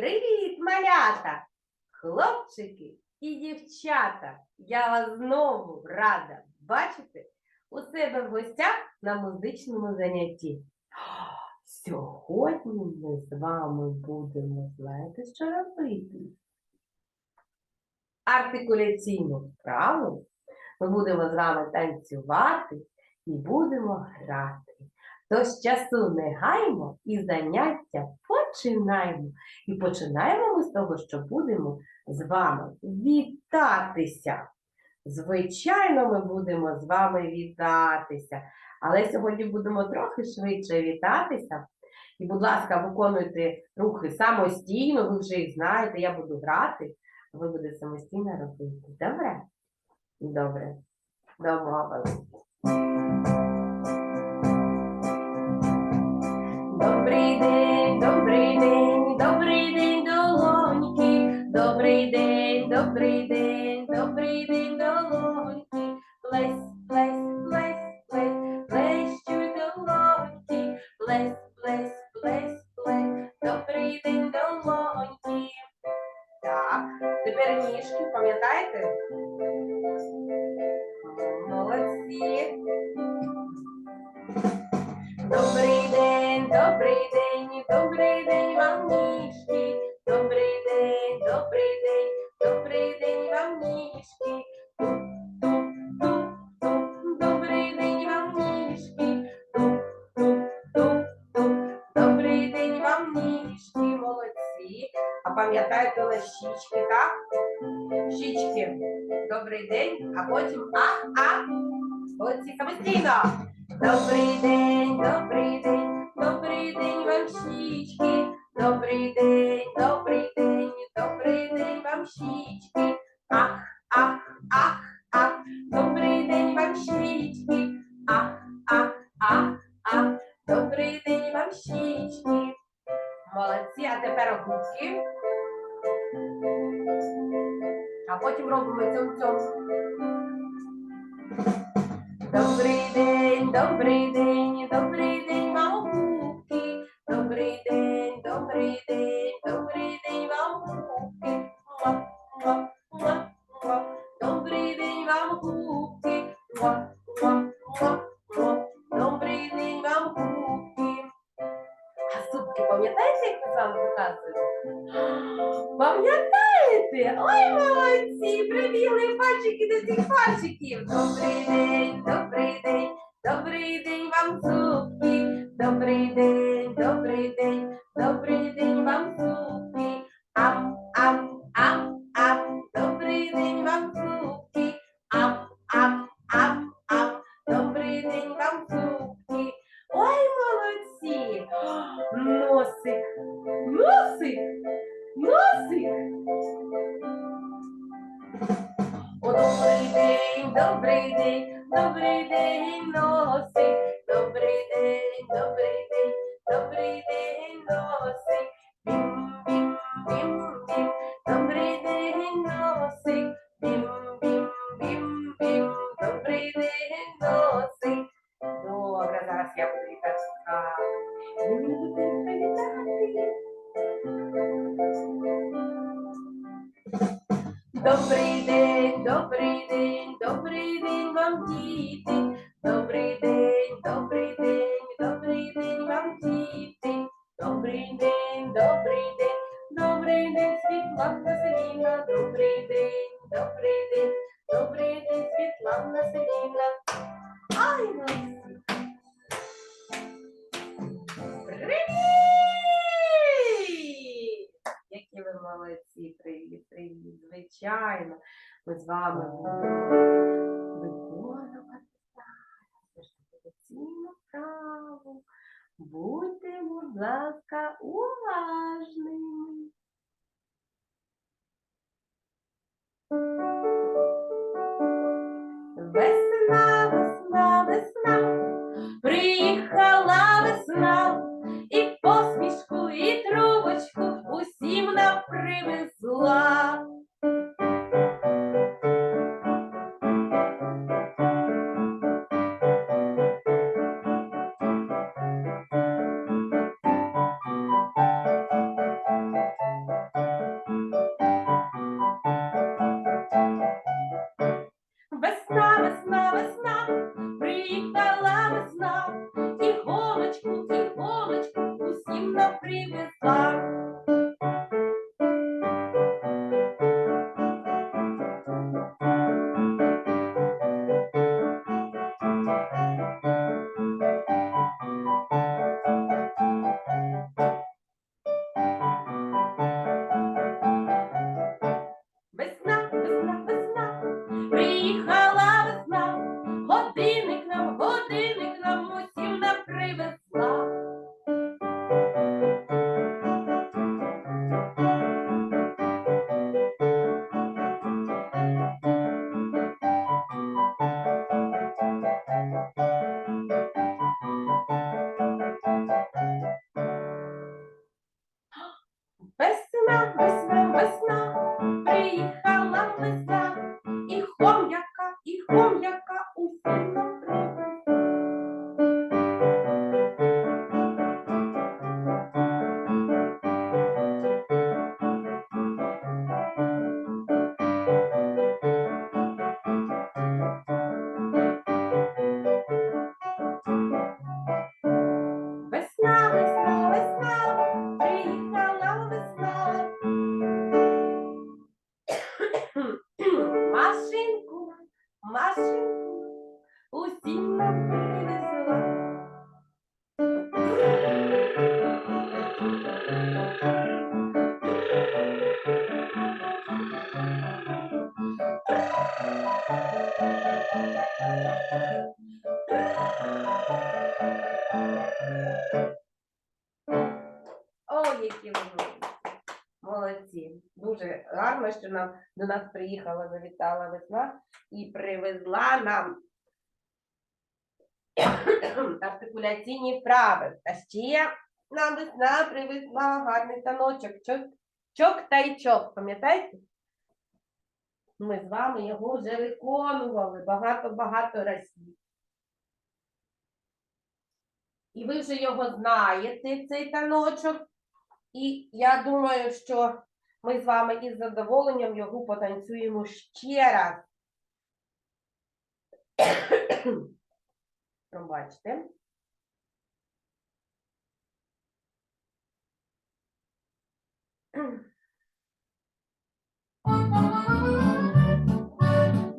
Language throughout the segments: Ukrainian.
Привіт, малята! Хлопчики і дівчата! Я вас знову рада бачити у себе в гостях на музичному занятті. Сьогодні ми з вами будемо, знаєте, що робити? Артикуляційну вправу ми будемо з вами танцювати і будемо грати. Тож часу не гаймо і заняття починаємо. І починаємо ми з того, що будемо з вами вітатися. Звичайно, ми будемо з вами вітатися, але сьогодні будемо трохи швидше вітатися. І, будь ласка, виконуйте рухи самостійно, ви вже їх знаєте, я буду грати, а ви будете самостійно робити. Добре? Добре. Домовились. Пам'ятаєте на щічки, так? Щічки. Добрий день, а потім а-а. Молодці, самостійно. Добрий день, добрий день, добрий день вам щічки. Добрий день, добрий день, добрий день вам щічки. Ах, ах, ах, ах, добрий день вам щічки. Ах, ах, ах, ах, добрий день вам щічки. Молодці, а тепер губки. Робимо. Добрий день, добрий день, добрий день вам губки. Добрий день, добрий день, добрий день вам муа. Добрий день вам муа. Добрий день вам губки. А зубки пам'ятаєте, вами показували? Пам'ятаєте? Ой, молодці! Прибігли пальчики до цих пальчиків. Добрий день, добрий день, добрий день вам зубки. Добрий день, добрий день, добрий день вам зубки. Ам, ам, ам, добрий день вам зубки. Ам, добрий день вам. Ой, молодці! Носик, добрий день, добрий день, носик. Добрий день, добрий день, добрий день, носик. Бім, бім, бім, добрий день, носик. Бім, бім, бім, добрий день, носик. Добре, зараз. Добрий день, добрий день, добрий день вам діти. Добрий день, добрий день, добрий день вам діти. Добрий день, добрий день, добрий день, Світлана Селіна. Добрий день, добрий день, добрий день, Світлана Селіна. Ай. Привіт! Які ви молодці, привіт, привіт. Звичайно, ми з вами виконувати артикуляційну вправу. Будьте, будь ласка, уважними. Весна, весна, весна, приїхала весна, і посмішку, і трубочку усім нам привезла. Весна, приїхала, завітала весна і привезла нам артикуляційні вправи. А ще нам весна привезла гарний таночок. Чок, чок та й чок. Пам'ятаєте? Ми з вами його вже виконували багато-багато разів. І ви вже його знаєте, цей таночок. І я думаю, що ми з вами із задоволенням його потанцюємо ще раз. Пробачте.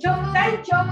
Чок тай чок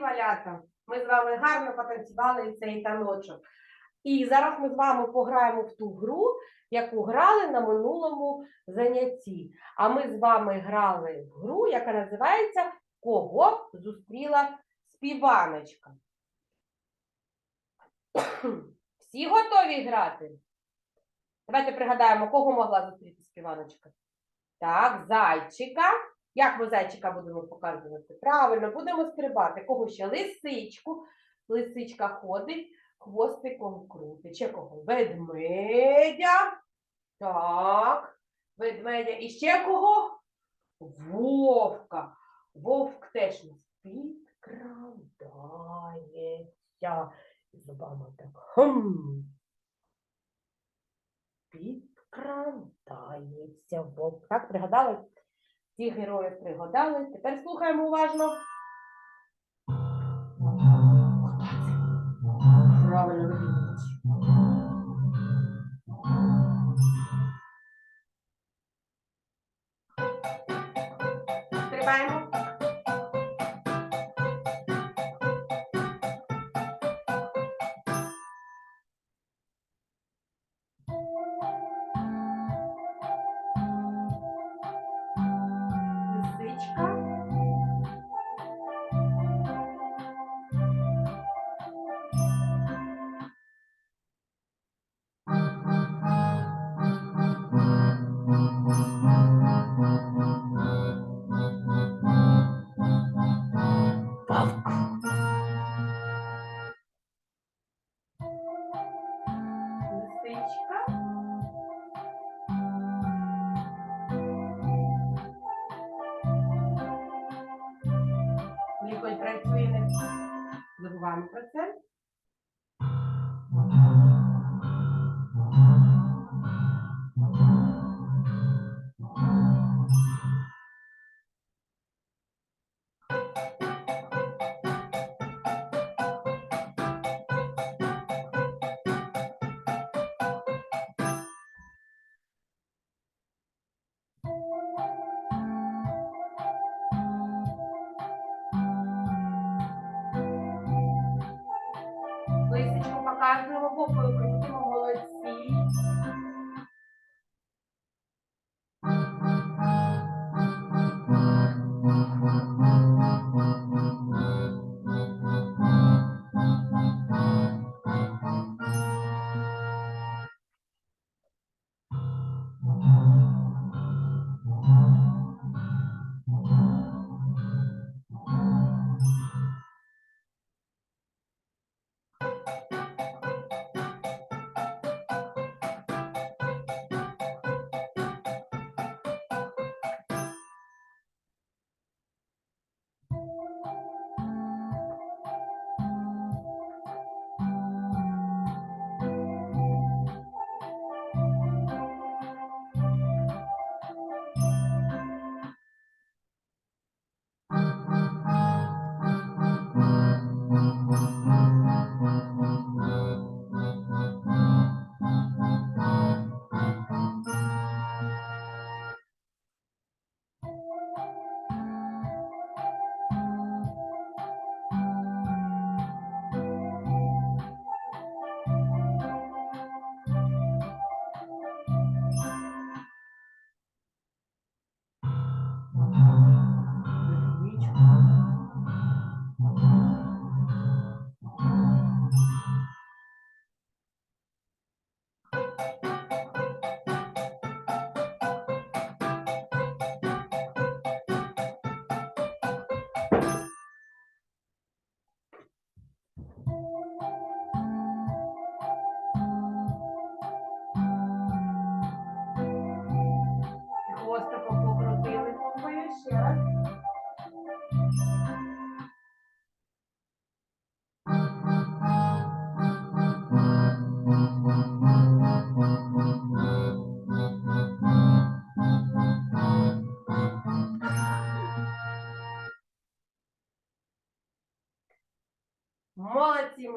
малята. Ми з вами гарно потанцювали цей таночок. І зараз ми з вами пограємо в ту гру, яку грали на минулому занятті. А ми з вами грали в гру, яка називається Кого зустріла співаночка. Всі готові грати? Давайте пригадаємо, кого могла зустріти співаночка. Так, зайчика. Як ми будемо показувати? Правильно, будемо стрибати. Кого ще? Лисичку. Лисичка ходить, хвостиком крутить. Ще кого? Ведмедя. Так. Ведмедя. І ще кого? Вовка. Вовк теж нас підкрадається. Зубами так. Хм. Підкрадається вовк. Так, пригадали? Ці героїв пригадали. Тепер слухаємо уважно. Правильно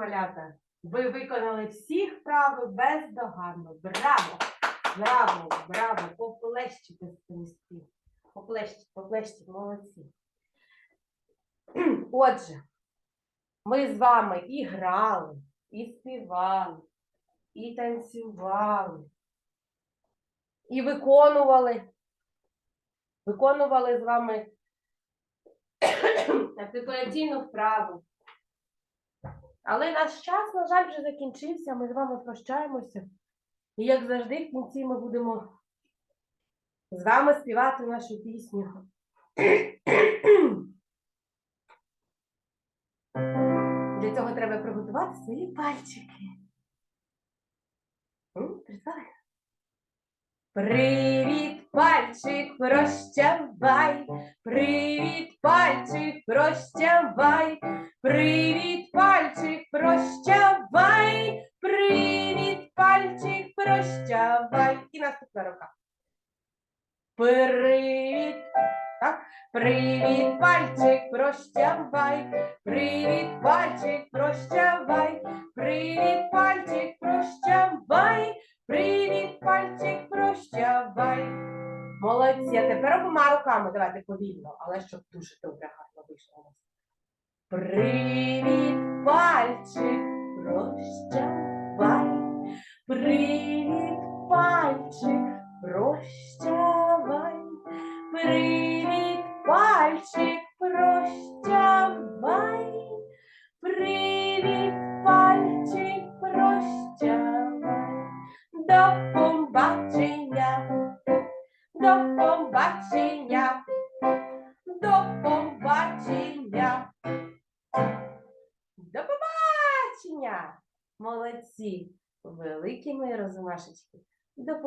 малята! Ви виконали всі вправи бездоганно. Браво! Браво, браво! Поплещите спів. Поплещіть, поплещіть, молодці. Отже, ми з вами і грали, і співали, і танцювали, і виконували. Виконували з вами артикуляційну вправу. Але наш час, на жаль, вже закінчився. Ми з вами прощаємося. І як завжди, в кінці ми будемо з вами співати нашу пісню. Для цього треба приготувати свої пальчики. Привіт, пальчик, прощавай. Привіт, пальчик, прощавай. Привіт, пальчик, прощавай. Привіт, пальчик, прощавай. І наступна рука. Привіт. Так? Привіт, пальчик, прощавай. Привіт, пальчик, прощавай. Привіт, А тепер обома руками. Давайте повільно, але щоб дуже добре гарно вийшло. Привіт, пальчик, прощавай. Привіт, пальчик, прощавай. Привіт, пальчик, прощавай. Привіт,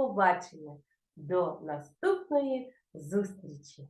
побачення. До наступної зустрічі.